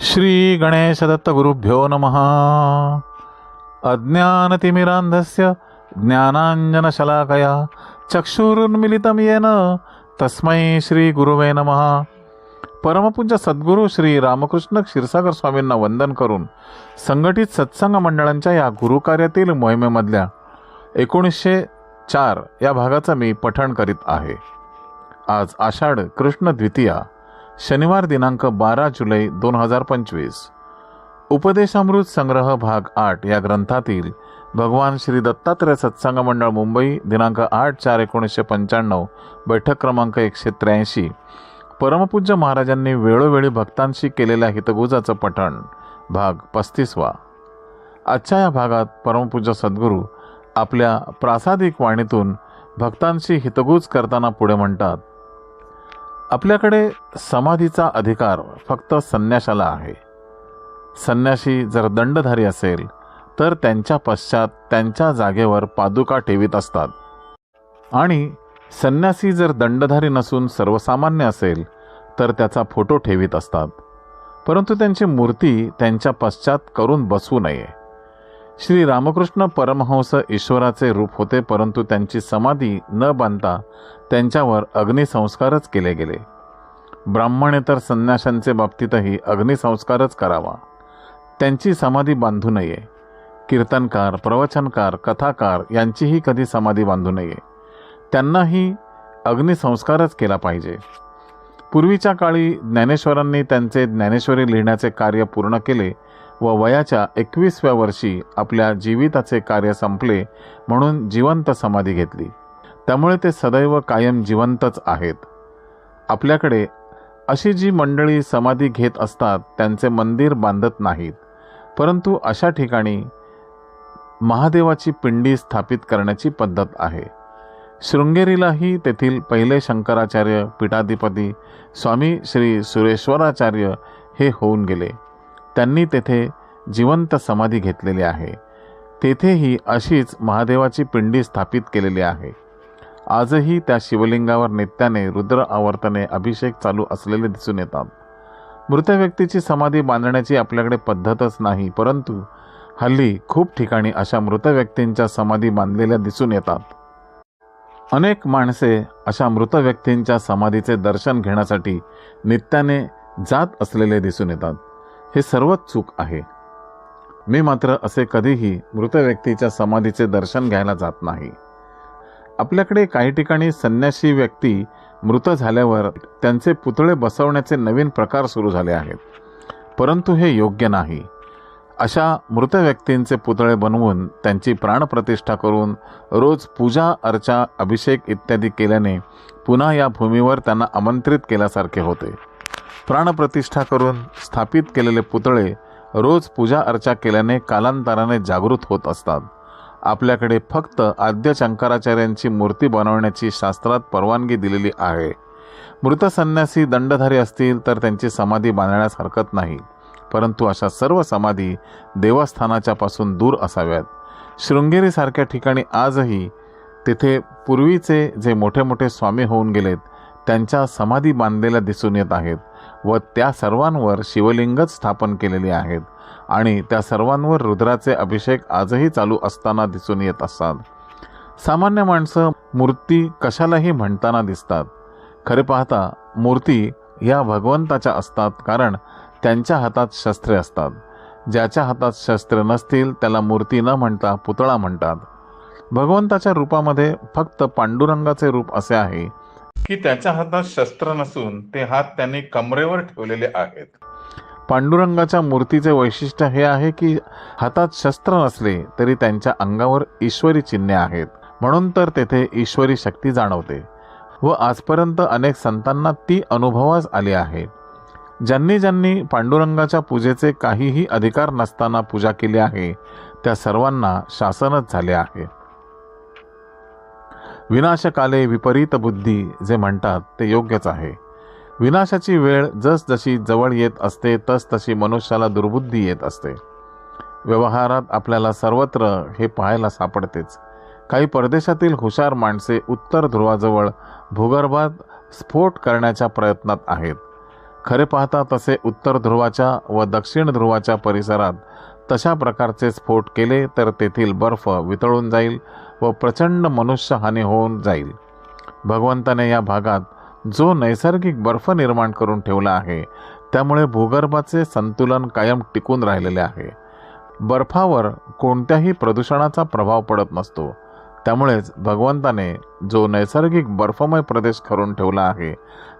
श्री गणेशदत्त गुरुभ्यो नमः। अज्ञानतिमिरान्धस्य ज्ञानाञ्जनशलाकया चक्षुरुन्मिलितं येन तस्मै श्रीगुरुवे नमः। परमपूज्य सद्गुरू श्री रामकृष्ण क्षीरसागर स्वामींना वंदन करून संघटित सत्संग मंडळांच्या या गुरुकार्यातील मोहिमेमधल्या एकोणीसशे चार या भागाचं मी पठण करीत आहे. आज आषाढ कृष्ण द्वितीया शनिवार दिनांक बारा जुलै दोन हजार पंचवीस. उपदेशामृत संग्रह भाग आठ या ग्रंथातील भगवान श्री दत्तात्रय सत्संग मंडळ मुंबई दिनांक आठ चार एकोणीसशे पंच्याण्णव बैठक क्रमांक एकशे त्र्याऐंशी. परमपूज्य महाराजांनी वेळोवेळी भक्तांशी केलेल्या हितगुजाचं पठण. भाग पस्तीसवा. आजच्या या भागात परमपूज्य सद्गुरू आपल्या प्रासादिक वाणीतून भक्तांशी हितगुज करताना पुढे म्हणतात आपल्याकडे समाधीचा अधिकार फक्त संन्याशाला आहे. संन्याशी जर दंडधारी असेल तर त्यांच्या पश्चात त्यांच्या जागेवर पादुका ठेवीत असतात. आणि संन्यासी जर दंडधारी नसून सर्वसामान्य असेल तर त्याचा फोटो ठेवीत असतात. परंतु त्यांची मूर्ती त्यांच्या पश्चात करून बसू नये. श्री रामकृष्ण परमहंस ईश्वराचे रूप होते परंतु त्यांची समाधी न बांधता त्यांच्यावर अग्निसंस्कारच केले गेले. ब्राह्मणेतर संन्याशांचे बाबतीतही अग्निसंस्कारच करावा. त्यांची समाधी बांधू नये. कीर्तनकार प्रवचनकार कथाकार यांचीही कधी समाधी बांधू नये. त्यांनाही अग्निसंस्कारच केला पाहिजे. पूर्वीच्या काळी ज्ञानेश्वरांनी त्यांचे ज्ञानेश्वरी लिहिण्याचे कार्य पूर्ण केले व वयाच्या एकवीसव्या वर्षी आपल्या जीविताचे कार्य संपले म्हणून जिवंत समाधी घेतली. त्यामुळे ते सदैव कायम जिवंतच आहेत. आपल्याकडे अशी जी मंडळी समाधी घेत असतात त्यांचे मंदिर बांधत नाहीत. परंतु अशा ठिकाणी महादेवाची पिंडी स्थापित करण्याची पद्धत आहे. शृंगेरीलाही तेथील पहिले शंकराचार्य पीठाधिपती स्वामी श्री सुरेश्वराचार्य हे होऊन गेले. त्यांनी तेथे जिवंत समाधी घेतलेली आहे. तेथेही अशीच महादेवाची पिंडी स्थापित केलेली आहे. आजही त्या शिवलिंगावर नित्याने रुद्र आवर्तने अभिषेक चालू असलेले दिसून येतात. मृत व्यक्तीची समाधी बांधण्याची आपल्याकडे पद्धतच नाही परंतु हल्ली खूप ठिकाणी अशा मृत व्यक्तींच्या समाधी बांधलेल्या दिसून येतात. अनेक माणसे अशा मृत व्यक्तींच्या समाधीचे दर्शन घेण्यासाठी नित्याने जात असलेले दिसून येतात. हे सर्वच चूक आहे. मी मात्र असे कधीही मृत व्यक्तीच्या समाधीचे दर्शन घ्यायला जात नाही. आपल्याकडे काही ठिकाणी संन्यासी व्यक्ती मृत झाल्यावर त्यांचे पुतळे बसवण्याचे नवीन प्रकार सुरू झाले आहेत. परंतु हे योग्य नाही. अशा मृत व्यक्तींचे पुतळे बनवून त्यांची प्राणप्रतिष्ठा करून रोज पूजा अर्चा अभिषेक इत्यादी केल्याने पुन्हा या भूमीवर त्यांना आमंत्रित केल्यासारखे होते. प्राणप्रतिष्ठा करून स्थापित केलेले पुतळे रोज पूजा अर्चा केल्याने कालांतराने जागृत होत असतात. आपल्याकडे फक्त आद्य शंकराचार्यांची मूर्ती बनवण्याची शास्त्रात परवानगी दिलेली आहे. मृत संन्यासी दंडधारी असतील तर त्यांची समाधी बांधण्यास हरकत नाही. परंतु अशा सर्व समाधी देवस्थानाच्या पासून दूर असाव्यात. शृंगेरीसारख्या ठिकाणी आजही तिथे पूर्वीचे जे मोठे मोठे स्वामी होऊन गेलेत त्यांच्या समाधी बांधलेल्या दिसून येत आहेत. व त्या सर्वांवर शिवलिंगच स्थापन केलेली आहेत आणि त्या सर्वांवर रुद्राचे अभिषेक आजही चालू असताना दिसून येत असतात. सामान्य माणसं मूर्ती कशालाही म्हणताना दिसतात. खरे पाहता मूर्ती या भगवंताच्या असतात कारण त्यांच्या हातात शस्त्रे असतात. ज्याच्या हातात शस्त्र नसतील त्याला मूर्ती न म्हणता पुतळा म्हणतात. भगवंताच्या रूपामध्ये फक्त पांडुरंगाचे रूप असे आहे. की त्याच्या हातात शस्त्र नसून ते हात त्यांनी कमरेवर ठेवलेले आहेत. पांडुरंगाच्या मूर्तीचे वैशिष्ट्य हे आहे की हातात शस्त्र नसले तरी त्यांच्या अंगावर ईश्वरी चिन्हे आहेत. म्हणून तर तेथे ईश्वरी शक्ती जाणवते व आजपर्यंत अनेक संतांना ती अनुभवास आली आहे. ज्यांनी ज्यांनी पांडुरंगाच्या पूजेचे काहीही अधिकार नसताना पूजा केली आहे त्या सर्वांना शासनच झाले आहे. विनाशकाले विपरीत बुद्धी जे म्हणतात ते योग्यच आहे. विनाशाची वेळ जसजशी जवळ येत असते तसतशी मनुष्याला दुर्बुद्धी येत असते. व्यवहारात आपल्याला सर्वत्र हे पाहायला सापडतेच. काही परदेशातील हुशार माणसे उत्तर ध्रुवाजवळ भूगर्भात स्फोट करण्याच्या प्रयत्नात आहेत. खरे पाहता तसे उत्तर ध्रुवाच्या व दक्षिण ध्रुवाच्या परिसरात तशा प्रकारचे स्फोट केले तर तेथील बर्फ वितळून जाईल व प्रचंड मनुष्यहानी होऊन जाईल. भगवंताने या भागात जो नैसर्गिक बर्फ निर्माण करून ठेवला आहे त्यामुळे भूगर्भाचे संतुलन कायम टिकून राहिलेले आहे. बर्फावर कोणत्याही प्रदूषणाचा प्रभाव पडत नसतो. त्यामुळेच भगवंताने जो नैसर्गिक बर्फमय प्रदेश करून ठेवला आहे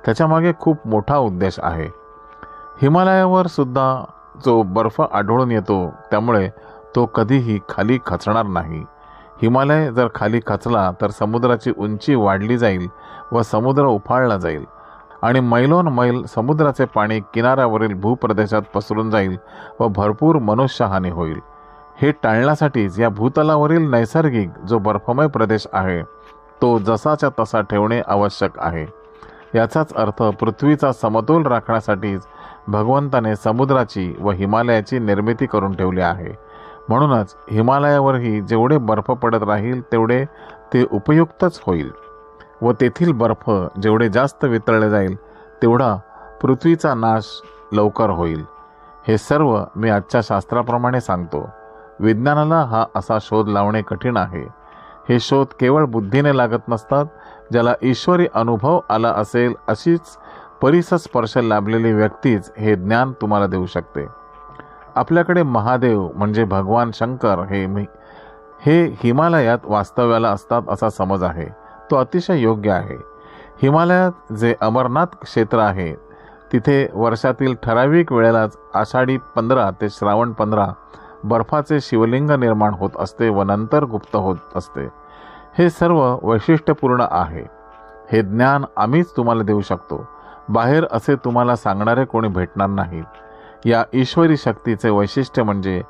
त्याच्यामागे खूप मोठा उद्देश आहे. हिमालयावर सुद्धा जो बर्फ आढळून येतो त्यामुळे तो कधीही खाली खचणार नाही. हिमालय जर खाली खचला तर समुद्राची उंची वाढली जाईल व समुद्र उफाळला जाईल. आणि मैलोन मैल समुद्राचे पाणी किनाऱ्यावरील भूप्रदेशात पसरून जाईल व भरपूर मनुष्यहानी होईल. हे टाळण्यासाठीच या भूतलावरील नैसर्गिक जो बर्फमय प्रदेश आहे तो जसाच्या तसा ठेवणे आवश्यक आहे. याचाच अर्थ पृथ्वीचा समतोल राखण्यासाठीच भगवंताने समुद्राची व हिमालयाची निर्मिती करून ठेवली आहे. म्हणूनच हिमालयावरही जेवढे बर्फ पडत राहील तेवढे ते उपयुक्तच होईल. व तेथील बर्फ जेवढे जास्त वितळले जाईल तेवढा पृथ्वीचा नाश लवकर होईल. हे सर्व मी आजच्या शास्त्राप्रमाणे सांगतो. विज्ञानाला हा असा शोध लावणे कठीण आहे. हे शोध केवळ बुद्धीने लागत नसतात ज्याला ईश्वरी अनुभव आला असेल अशीच परिसस्पर्श लाभलेली व्यक्तीच हे ज्ञान तुम्हाला देऊ शकते. आपल्याकडे महादेव म्हणजे भगवान शंकर हे मी हे हिमालयात वास्तव्याला असतात असा समज आहे. तो अतिशय योग्य आहे. हिमालयात जे अमरनाथ क्षेत्र आहे तिथे वर्षातील ठराविक वेळेलाच आषाढी पंधरा ते श्रावण पंधरा बर्फाचे शिवलिंग निर्माण होत असते व नंतर गुप्त होत असते. हे सर्व वैशिष्ट्यपूर्ण आहे. हे ज्ञान आम्हीच तुम्हाला देऊ शकतो. बाहेर असे तुम्हाला सांगणारे कोणी भेटणार नाहीत या ईश्वरी शक्तीचे वैशिष्ट्य म्हणजे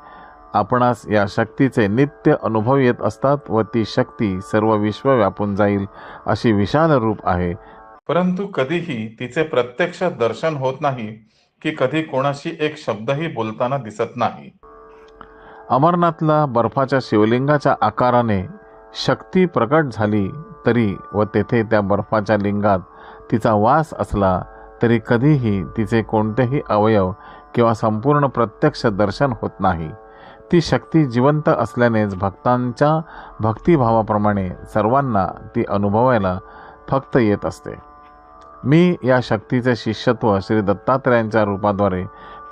आपणास या शक्तीचे नित्य अनुभव येत असतात व ती शक्ती सर्व विश्व व्यापून जाईल अशी विशाल रूप आहे. परंतु कधीही तिचे प्रत्यक्ष दर्शन होत नाही की कधी कोणाशी एक शब्दही बोलताना दिसत नाही. अमरनाथला बर्फाच्या शिवलिंगाच्या आकाराने शक्ती प्रकट झाली तरी व तेथे त्या बर्फाच्या लिंगात तिचा वास असला तरी कधीही तिचे कोणतेही अवयव किंवा संपूर्ण प्रत्यक्ष दर्शन होत नाही. ती शक्ती जिवंत असल्यानेच भक्तांच्या भक्तिभावाप्रमाणे सर्वांना ती अनुभवायला फक्त येत असते. मी या शक्तीचे शिष्यत्व श्री दत्तात्रयांच्या रूपाद्वारे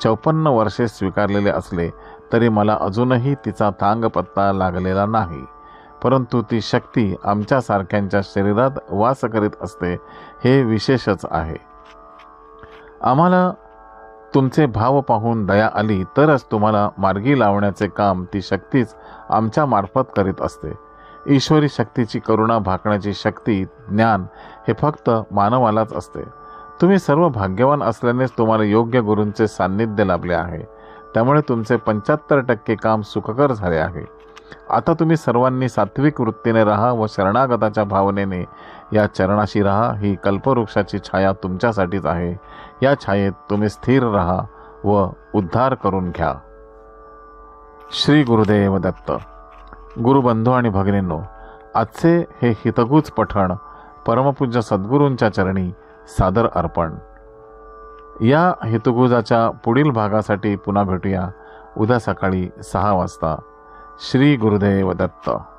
चौपन्न वर्षे स्वीकारलेले असले तरी मला अजूनही तिचा थांग पत्ता लागलेला नाही. परंतु ती शक्ती आमच्यासारख्यांच्या शरीरात वास करीत असते हे विशेषच आहे. आम्हाला तुमचे भाव पाहून दया आली तरच तुम्हाला मार्गी लावण्याचे काम ती शक्तीच आमच्या मार्फत करीत असते. ईश्वरी शक्तीची करुणा भाकण्याची शक्ती ज्ञान हे फक्त मानवालाच असते. तुम्ही सर्व भाग्यवान असल्यानेच तुम्हाला योग्य गुरूंचे सान्निध्य लाभले आहे. त्यामुळे तुमचे पंच्याहत्तर टक्के काम सुखकर झाले आहे. आता तुम्ही सर्वांनी सात्विक वृत्तीने राहा व शरणागताच्या भावनेने या चरणाशी राहा. ही कल्पवृक्षाची छाया तुमच्यासाठीच आहे. या छायेत तुम्ही स्थिर राहा व उद्धार करून घ्या. श्री गुरुदेव दत्त. गुरुबंधू आणि भगिनींनो आजचे हे हितगुज पठण परमपूज्य सद्गुरूंच्या चरणी सादर अर्पण. या हितगुजाच्या पुढील भागासाठी पुन्हा भेटूया. उद्या सकाळी सहा वाजता. श्री गुरुदेव दत्त.